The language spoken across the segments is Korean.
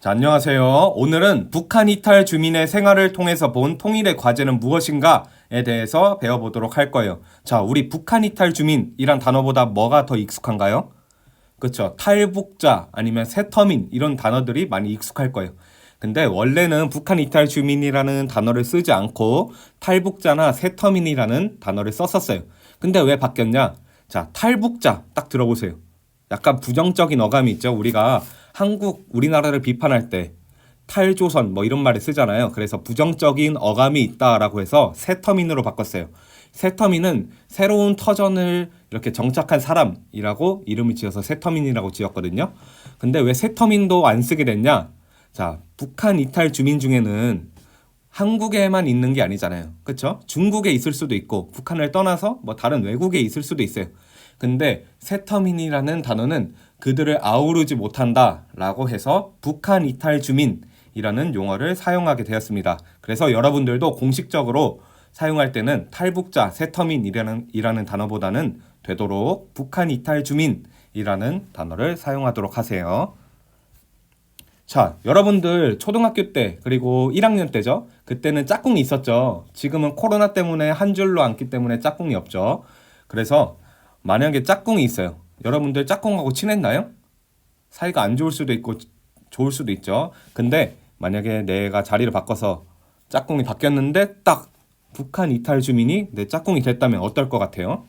자, 안녕하세요. 오늘은 북한 이탈 주민의 생활을 통해서 본 통일의 과제는 무엇인가에 대해서 배워보도록 할 거예요. 자, 우리 북한 이탈 주민이란 단어보다 뭐가 더 익숙한가요? 그렇죠. 탈북자 아니면 세터민 이런 단어들이 많이 익숙할 거예요. 근데 원래는 북한 이탈 주민이라는 단어를 쓰지 않고 탈북자나 세터민이라는 단어를 썼었어요. 근데 왜 바뀌었냐? 자, 탈북자 딱 들어보세요. 약간 부정적인 어감이 있죠. 우리가 한국 우리나라를 비판할 때 탈조선 뭐 이런 말을 쓰잖아요. 그래서 부정적인 어감이 있다라고 해서 세터민으로 바꿨어요. 세터민은 새로운 터전을 이렇게 정착한 사람이라고 이름을 지어서 세터민이라고 지었거든요. 근데 왜 세터민도 안 쓰게 됐냐? 자, 북한 이탈 주민 중에는 한국에만 있는 게 아니잖아요. 그렇죠? 중국에 있을 수도 있고 북한을 떠나서 뭐 다른 외국에 있을 수도 있어요. 근데 세터민이라는 단어는 그들을 아우르지 못한다라고 해서 북한 이탈 주민이라는 용어를 사용하게 되었습니다. 그래서 여러분들도 공식적으로 사용할 때는 탈북자 세터민이라는 이라는 단어보다는 되도록 북한 이탈 주민이라는 단어를 사용하도록 하세요. 자, 여러분들 초등학교 때 그리고 1학년 때죠. 그때는 짝꿍이 있었죠. 지금은 코로나 때문에 한 줄로 앉기 때문에 짝꿍이 없죠. 그래서 만약에 짝꿍이 있어요. 여러분들 짝꿍하고 친했나요? 사이가 안 좋을 수도 있고 좋을 수도 있죠. 근데 만약에 내가 자리를 바꿔서 짝꿍이 바뀌었는데 딱 북한 이탈 주민이 내 짝꿍이 됐다면 어떨 것 같아요?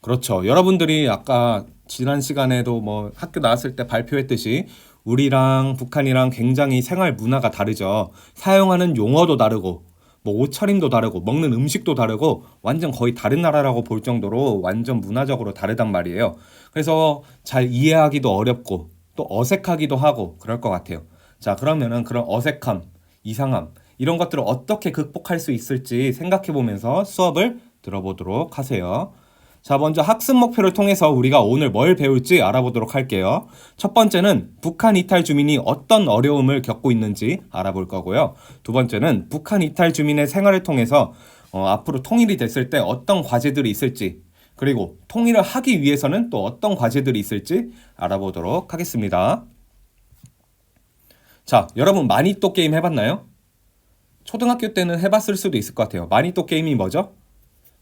그렇죠. 여러분들이 아까 지난 시간에도 뭐 학교 나왔을 때 발표했듯이 우리랑 북한이랑 굉장히 생활 문화가 다르죠. 사용하는 용어도 다르고 뭐 옷차림도 다르고 먹는 음식도 다르고 완전 거의 다른 나라라고 볼 정도로 완전 문화적으로 다르단 말이에요. 그래서 잘 이해하기도 어렵고 또 어색하기도 하고 그럴 것 같아요. 자, 그러면은 그런 어색함, 이상함 이런 것들을 어떻게 극복할 수 있을지 생각해 보면서 수업을 들어보도록 하세요. 자, 먼저 학습 목표를 통해서 우리가 오늘 뭘 배울지 알아보도록 할게요. 첫 번째는 북한 이탈 주민이 어떤 어려움을 겪고 있는지 알아볼 거고요. 두 번째는 북한 이탈 주민의 생활을 통해서 어, 앞으로 통일이 됐을 때 어떤 과제들이 있을지 그리고 통일을 하기 위해서는 또 어떤 과제들이 있을지 알아보도록 하겠습니다. 자, 여러분 마니또 게임 해봤나요? 초등학교 때는 해봤을 수도 있을 것 같아요. 마니또 게임이 뭐죠?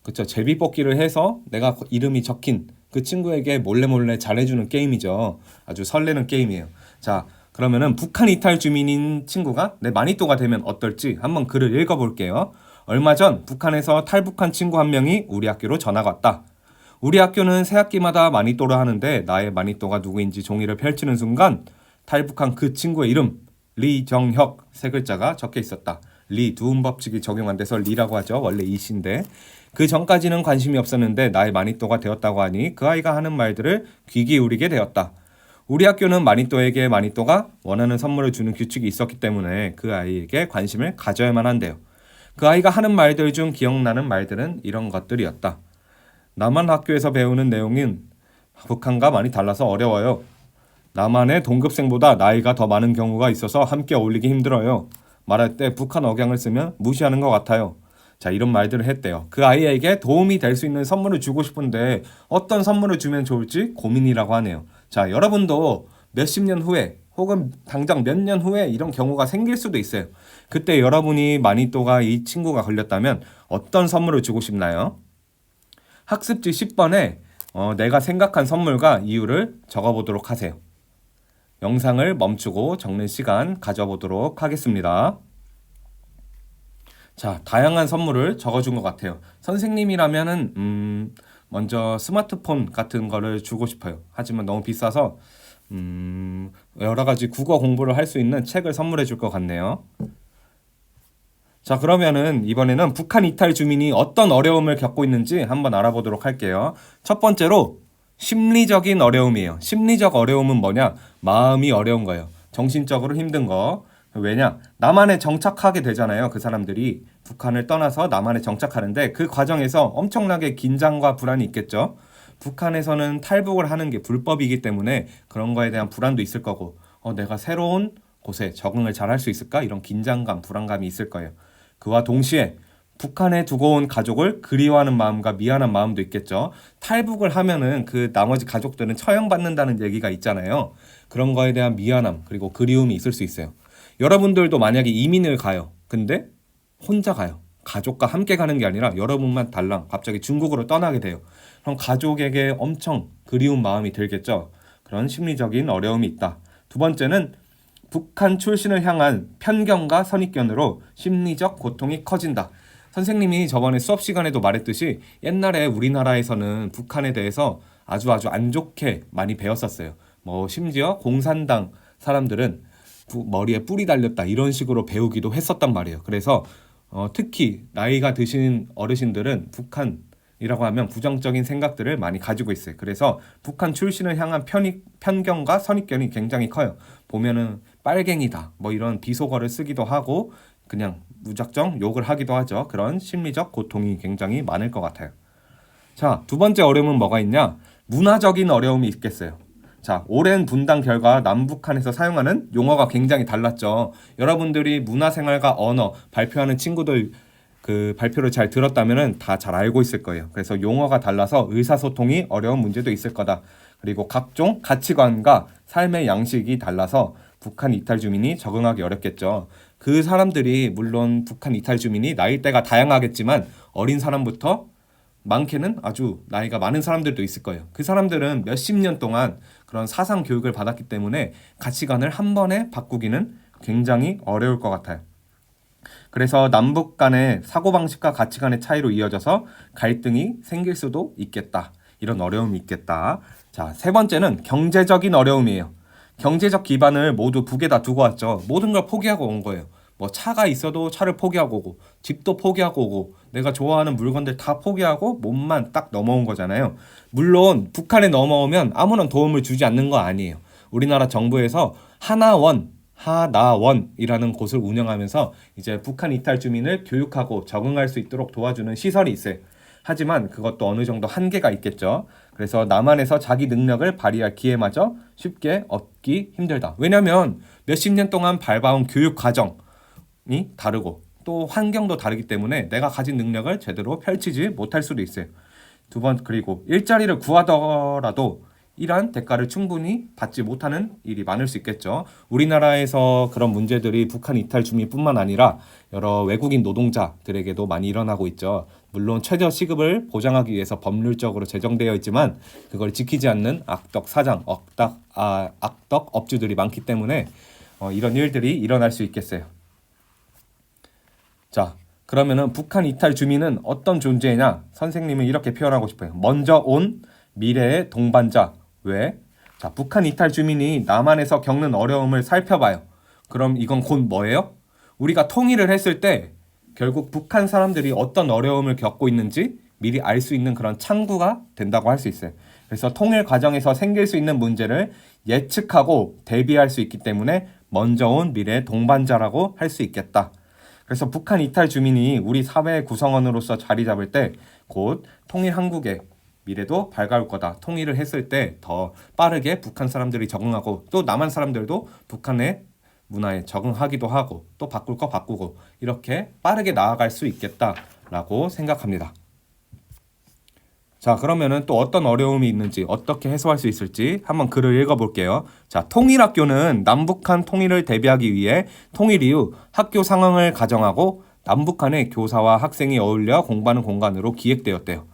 그쵸 제비 뽑기를 해서 내가 이름이 적힌 그 친구에게 몰래 몰래 잘해주는 게임이죠. 아주 설레는 게임이에요. 자 그러면은 북한 이탈 주민인 친구가 내 마니또가 되면 어떨지 한번 글을 읽어볼게요. 얼마 전 북한에서 탈북한 친구 한 명이 우리 학교로 전화가 왔다. 우리 학교는 새 학기마다 마니또를 하는데 나의 마니또가 누구인지 종이를 펼치는 순간 탈북한 그 친구의 이름 리정혁 세 글자가 적혀 있었다. 리 두음 법칙이 적용 안 돼서 리라고 하죠. 원래 이시인데 그 전까지는 관심이 없었는데 나의 마니또가 되었다고 하니 그 아이가 하는 말들을 귀 기울이게 되었다. 우리 학교는 마니또에게 마니또가 원하는 선물을 주는 규칙이 있었기 때문에 그 아이에게 관심을 가져야만 한대요. 그 아이가 하는 말들 중 기억나는 말들은 이런 것들이었다. 남한 학교에서 배우는 내용은 북한과 많이 달라서 어려워요. 남한의 동급생보다 나이가 더 많은 경우가 있어서 함께 어울리기 힘들어요. 말할 때 북한 억양을 쓰면 무시하는 것 같아요. 자, 이런 말들을 했대요. 그 아이에게 도움이 될 수 있는 선물을 주고 싶은데 어떤 선물을 주면 좋을지 고민이라고 하네요. 자, 여러분도 몇십 년 후에 혹은 당장 몇 년 후에 이런 경우가 생길 수도 있어요. 그때 여러분이 마니또가 이 친구가 걸렸다면 어떤 선물을 주고 싶나요? 학습지 10번에 어, 내가 생각한 선물과 이유를 적어보도록 하세요. 영상을 멈추고 적는 시간 가져보도록 하겠습니다. 자, 다양한 선물을 적어준 것 같아요. 선생님이라면은 음, 먼저 스마트폰 같은 거를 주고 싶어요. 하지만 너무 비싸서 음, 여러 가지 국어 공부를 할 수 있는 책을 선물해 줄 것 같네요. 자, 그러면은 이번에는 북한 이탈 주민이 어떤 어려움을 겪고 있는지 한번 알아보도록 할게요. 첫 번째로 심리적인 어려움이에요. 심리적 어려움은 뭐냐? 마음이 어려운 거예요. 정신적으로 힘든 거. 왜냐? 남한에 정착하게 되잖아요. 그 사람들이 북한을 떠나서 남한에 정착하는데 그 과정에서 엄청나게 긴장과 불안이 있겠죠. 북한에서는 탈북을 하는 게 불법이기 때문에 그런 거에 대한 불안도 있을 거고, 어, 내가 새로운 곳에 적응을 잘 할 수 있을까? 이런 긴장감, 불안감이 있을 거예요. 그와 동시에 북한에 두고 온 가족을 그리워하는 마음과 미안한 마음도 있겠죠. 탈북을 하면은 그 나머지 가족들은 처형받는다는 얘기가 있잖아요. 그런 거에 대한 미안함 그리고 그리움이 있을 수 있어요. 여러분들도 만약에 이민을 가요. 근데 혼자 가요. 가족과 함께 가는 게 아니라 여러분만 달랑 갑자기 중국으로 떠나게 돼요. 그럼 가족에게 엄청 그리운 마음이 들겠죠. 그런 심리적인 어려움이 있다. 두 번째는 북한 출신을 향한 편견과 선입견으로 심리적 고통이 커진다. 선생님이 저번에 수업 시간에도 말했듯이 옛날에 우리나라에서는 북한에 대해서 아주 아주 안 좋게 많이 배웠었어요. 뭐 심지어 공산당 사람들은 부- 머리에 뿔이 달렸다 이런 식으로 배우기도 했었단 말이에요. 그래서 어, 특히 나이가 드신 어르신들은 북한이라고 하면 부정적인 생각들을 많이 가지고 있어요. 그래서 북한 출신을 향한 편이, 편견과 선입견이 굉장히 커요. 보면은 빨갱이다 뭐 이런 비속어를 쓰기도 하고 그냥 무작정 욕을 하기도 하죠. 그런 심리적 고통이 굉장히 많을 것 같아요. 자, 두 번째 어려움은 뭐가 있냐? 문화적인 어려움이 있겠어요. 자, 오랜 분단 결과 남북한에서 사용하는 용어가 굉장히 달랐죠. 여러분들이 문화생활과 언어 발표하는 친구들 그 발표를 잘 들었다면은 다 잘 알고 있을 거예요. 그래서 용어가 달라서 의사소통이 어려운 문제도 있을 거다. 그리고 각종 가치관과 삶의 양식이 달라서 북한 이탈 주민이 적응하기 어렵겠죠. 그 사람들이 물론 북한 이탈 주민이 나이대가 다양하겠지만 어린 사람부터 많게는 아주 나이가 많은 사람들도 있을 거예요. 그 사람들은 몇십 년 동안 그런 사상 교육을 받았기 때문에 가치관을 한 번에 바꾸기는 굉장히 어려울 것 같아요. 그래서 남북 간의 사고방식과 가치관의 차이로 이어져서 갈등이 생길 수도 있겠다. 이런 어려움이 있겠다. 자, 세 번째는 경제적인 어려움이에요. 경제적 기반을 모두 북에다 두고 왔죠. 모든 걸 포기하고 온 거예요. 뭐 차가 있어도 차를 포기하고 오고 집도 포기하고 오고 내가 좋아하는 물건들 다 포기하고 몸만 딱 넘어온 거잖아요. 물론 북한에 넘어오면 아무런 도움을 주지 않는 거 아니에요. 우리나라 정부에서 하나원 하나원이라는 곳을 운영하면서 이제 북한 이탈 주민을 교육하고 적응할 수 있도록 도와주는 시설이 있어요. 하지만 그것도 어느 정도 한계가 있겠죠. 그래서 남한에서 자기 능력을 발휘할 기회마저 쉽게 얻기 힘들다. 왜냐하면 몇십 년 동안 밟아온 교육 과정 이 다르고 또 환경도 다르기 때문에 내가 가진 능력을 제대로 펼치지 못할 수도 있어요. 두 번 그리고 일자리를 구하더라도 이러한 대가를 충분히 받지 못하는 일이 많을 수 있겠죠. 우리나라에서 그런 문제들이 북한 이탈 주민뿐만 아니라 여러 외국인 노동자들에게도 많이 일어나고 있죠. 물론 최저 시급을 보장하기 위해서 법률적으로 제정되어 있지만 그걸 지키지 않는 악덕 사장, 억덕, 아, 악덕 업주들이 많기 때문에 어, 이런 일들이 일어날 수 있겠어요. 자, 그러면은 북한 이탈 주민은 어떤 존재냐? 선생님은 이렇게 표현하고 싶어요. 먼저 온 미래의 동반자. 왜? 자, 북한 이탈 주민이 남한에서 겪는 어려움을 살펴봐요. 그럼 이건 곧 뭐예요? 우리가 통일을 했을 때 결국 북한 사람들이 어떤 어려움을 겪고 있는지 미리 알 수 있는 그런 창구가 된다고 할 수 있어요. 그래서 통일 과정에서 생길 수 있는 문제를 예측하고 대비할 수 있기 때문에 먼저 온 미래의 동반자라고 할 수 있겠다. 그래서 북한 이탈 주민이 우리 사회의 구성원으로서 자리 잡을 때 곧 통일 한국의 미래도 밝아올 거다. 통일을 했을 때 더 빠르게 북한 사람들이 적응하고 또 남한 사람들도 북한의 문화에 적응하기도 하고 또 바꿀 거 바꾸고 이렇게 빠르게 나아갈 수 있겠다라고 생각합니다. 자, 그러면은 또 어떤 어려움이 있는지 어떻게 해소할 수 있을지 한번 글을 읽어 볼게요. 자, 통일학교는 남북한 통일을 대비하기 위해 통일 이후 학교 상황을 가정하고 남북한의 교사와 학생이 어울려 공부하는 공간으로 기획되었대요.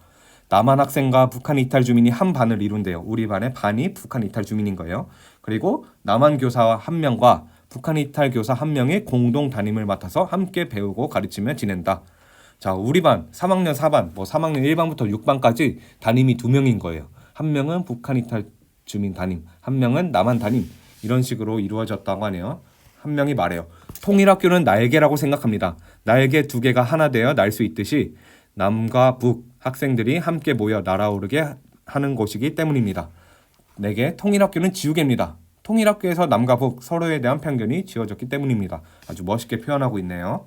남한 학생과 북한 이탈 주민이 한 반을 이룬대요. 우리 반의 반이 북한 이탈 주민인 거예요. 그리고 남한 교사 한 명과 북한 이탈 교사 한 명이 공동 담임을 맡아서 함께 배우고 가르치며 지낸다. 자, 우리 반 3학년 4반, 뭐 3학년 1반부터 6반까지 담임이 두 명인 거예요. 한 명은 북한 이탈 주민 담임, 한 명은 남한 담임. 이런 식으로 이루어졌다고 하네요. 한 명이 말해요. 통일학교는 날개라고 생각합니다. 날개 두 개가 하나 되어 날 수 있듯이 남과 북 학생들이 함께 모여 날아오르게 하는 곳이기 때문입니다. 내게 통일학교는 지우개입니다. 통일학교에서 남과 북 서로에 대한 편견이 지워졌기 때문입니다. 아주 멋있게 표현하고 있네요.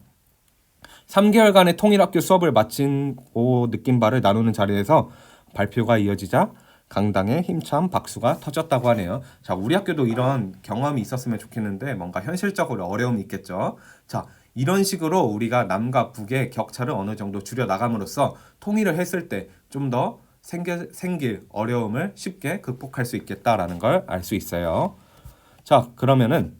3개월간의 통일학교 수업을 마치고 느낀 바를 나누는 자리에서 발표가 이어지자 강당에 힘찬 박수가 터졌다고 하네요. 자, 우리 학교도 이런 경험이 있었으면 좋겠는데 뭔가 현실적으로 어려움이 있겠죠. 자, 이런 식으로 우리가 남과 북의 격차를 어느 정도 줄여 나감으로써 통일을 했을 때 좀 더 생겨, 생길 어려움을 쉽게 극복할 수 있겠다라는 걸 알 수 있어요. 자, 그러면은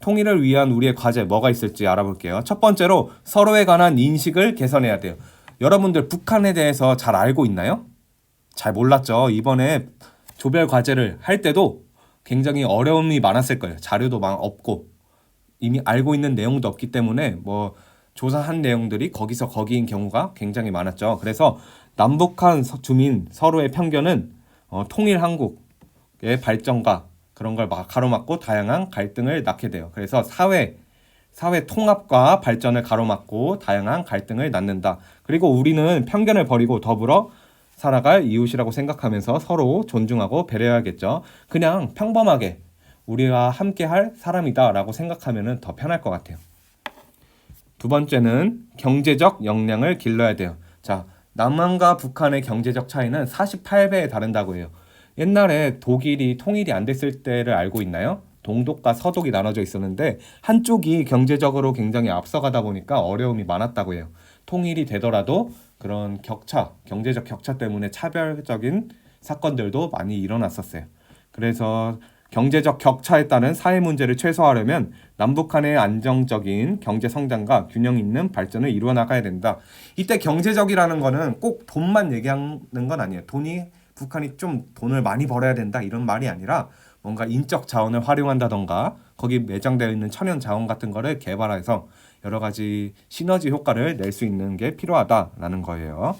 통일을 위한 우리의 과제 뭐가 있을지 알아볼게요. 첫 번째로 서로에 관한 인식을 개선해야 돼요. 여러분들 북한에 대해서 잘 알고 있나요? 잘 몰랐죠. 이번에 조별 과제를 할 때도 굉장히 어려움이 많았을 거예요. 자료도 막 없고 이미 알고 있는 내용도 없기 때문에 뭐 조사한 내용들이 거기서 거기인 경우가 굉장히 많았죠. 그래서 남북한 서- 주민 서로의 편견은 어, 통일 한국의 발전과 그런 걸 막 가로막고 다양한 갈등을 낳게 돼요. 그래서 사회 사회 통합과 발전을 가로막고 다양한 갈등을 낳는다. 그리고 우리는 편견을 버리고 더불어 살아갈 이웃이라고 생각하면서 서로 존중하고 배려해야겠죠. 그냥 평범하게 우리와 함께 할 사람이다라고 생각하면은 더 편할 것 같아요. 두 번째는 경제적 역량을 길러야 돼요. 자, 남한과 북한의 경제적 차이는 48배에 다른다고 해요. 옛날에 독일이 통일이 안 됐을 때를 알고 있나요? 동독과 서독이 나눠져 있었는데 한쪽이 경제적으로 굉장히 앞서가다 보니까 어려움이 많았다고 해요. 통일이 되더라도 그런 격차, 경제적 격차 때문에 차별적인 사건들도 많이 일어났었어요. 그래서 경제적 격차에 따른 사회 문제를 최소화하려면 남북한의 안정적인 경제 성장과 균형 있는 발전을 이루어 나가야 된다. 이때 경제적이라는 거는 꼭 돈만 얘기하는 건 아니에요. 돈이 북한이 좀 돈을 많이 벌어야 된다 이런 말이 아니라 뭔가 인적 자원을 활용한다던가 거기 매장되어 있는 천연 자원 같은 거를 개발해서 여러 가지 시너지 효과를 낼 수 있는 게 필요하다라는 거예요.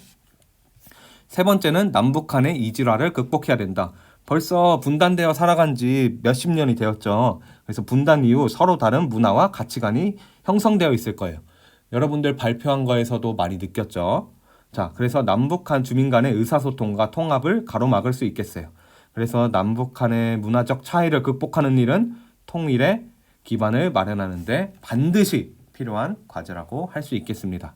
세 번째는 남북한의 이질화를 극복해야 된다. 벌써 분단되어 살아간 지 몇십 년이 되었죠. 그래서 분단 이후 서로 다른 문화와 가치관이 형성되어 있을 거예요. 여러분들 발표한 거에서도 많이 느꼈죠. 자, 그래서 남북한 주민 간의 의사소통과 통합을 가로막을 수 있겠어요. 그래서 남북한의 문화적 차이를 극복하는 일은 통일의 기반을 마련하는데 반드시 필요한 과제라고 할 수 있겠습니다.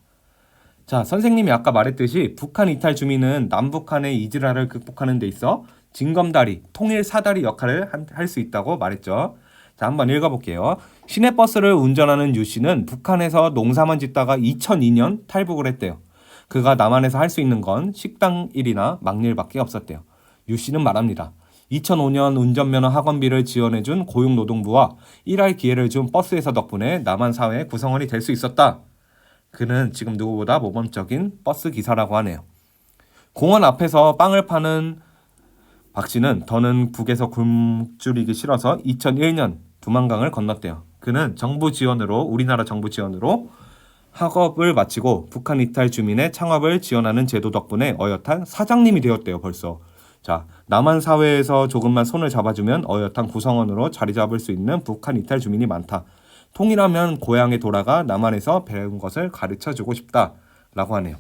자, 선생님이 아까 말했듯이 북한 이탈 주민은 남북한의 이질화를 극복하는 데 있어 징검다리, 통일 사다리 역할을 할 수 있다고 말했죠. 자, 한번 읽어볼게요. 시내버스를 운전하는 유 씨는 북한에서 농사만 짓다가 2002년 탈북을 했대요. 그가 남한에서 할 수 있는 건 식당 일이나 막일밖에 없었대요. 유 씨는 말합니다. 2005년 운전면허 학원비를 지원해준 고용노동부와 일할 기회를 준 버스회사 덕분에 남한 사회의 구성원이 될 수 있었다. 그는 지금 누구보다 모범적인 버스 기사라고 하네요. 공원 앞에서 빵을 파는 박 씨는 더는 북에서 굶주리기 싫어서 2001년 두만강을 건넜대요. 그는 정부 지원으로 우리나라 정부 지원으로 학업을 마치고 북한 이탈 주민의 창업을 지원하는 제도 덕분에 어엿한 사장님이 되었대요. 벌써. 자, 남한 사회에서 조금만 손을 잡아주면 어엿한 구성원으로 자리 잡을 수 있는 북한 이탈 주민이 많다. 통일하면 고향에 돌아가 남한에서 배운 것을 가르쳐 주고 싶다 라고 하네요.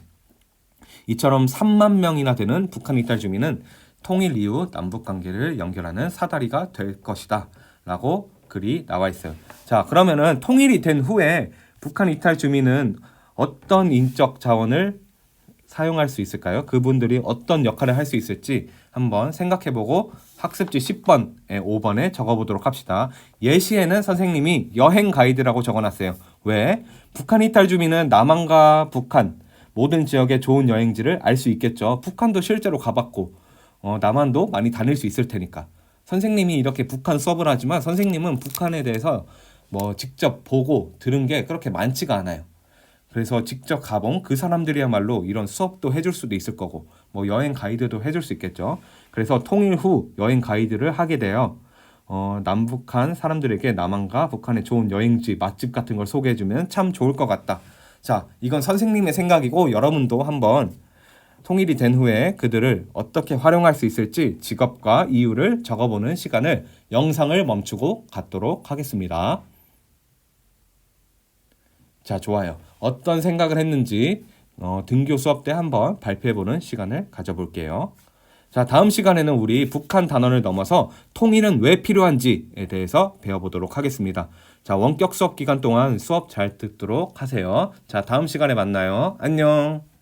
이처럼 3만 명이나 되는 북한 이탈 주민은 통일 이후 남북 관계를 연결하는 사다리가 될 것이다 라고 글이 나와 있어요. 자, 그러면은 통일이 된 후에 북한 이탈 주민은 어떤 인적 자원을 사용할 수 있을까요? 그분들이 어떤 역할을 할 수 있을지 한번 생각해보고 학습지 10번에 5번에 적어보도록 합시다. 예시에는 선생님이 여행 가이드라고 적어놨어요. 왜? 북한 이탈 주민은 남한과 북한 모든 지역의 좋은 여행지를 알 수 있겠죠. 북한도 실제로 가봤고 어, 남한도 많이 다닐 수 있을 테니까. 선생님이 이렇게 북한 수업을 하지만 선생님은 북한에 대해서 뭐 직접 보고 들은 게 그렇게 많지가 않아요. 그래서 직접 가본 그 사람들이야말로 이런 수업도 해줄 수도 있을 거고 뭐 여행 가이드도 해줄 수 있겠죠. 그래서 통일 후 여행 가이드를 하게 되어 어, 남북한 사람들에게 남한과 북한의 좋은 여행지 맛집 같은 걸 소개해주면 참 좋을 것 같다. 자, 이건 선생님의 생각이고 여러분도 한번 통일이 된 후에 그들을 어떻게 활용할 수 있을지 직업과 이유를 적어보는 시간을 영상을 멈추고 갖도록 하겠습니다. 자, 좋아요. 어떤 생각을 했는지 어, 등교 수업 때 한번 발표해보는 시간을 가져볼게요. 자, 다음 시간에는 우리 북한 단원을 넘어서 통일은 왜 필요한지에 대해서 배워보도록 하겠습니다. 자, 원격 수업 기간 동안 수업 잘 듣도록 하세요. 자, 다음 시간에 만나요. 안녕.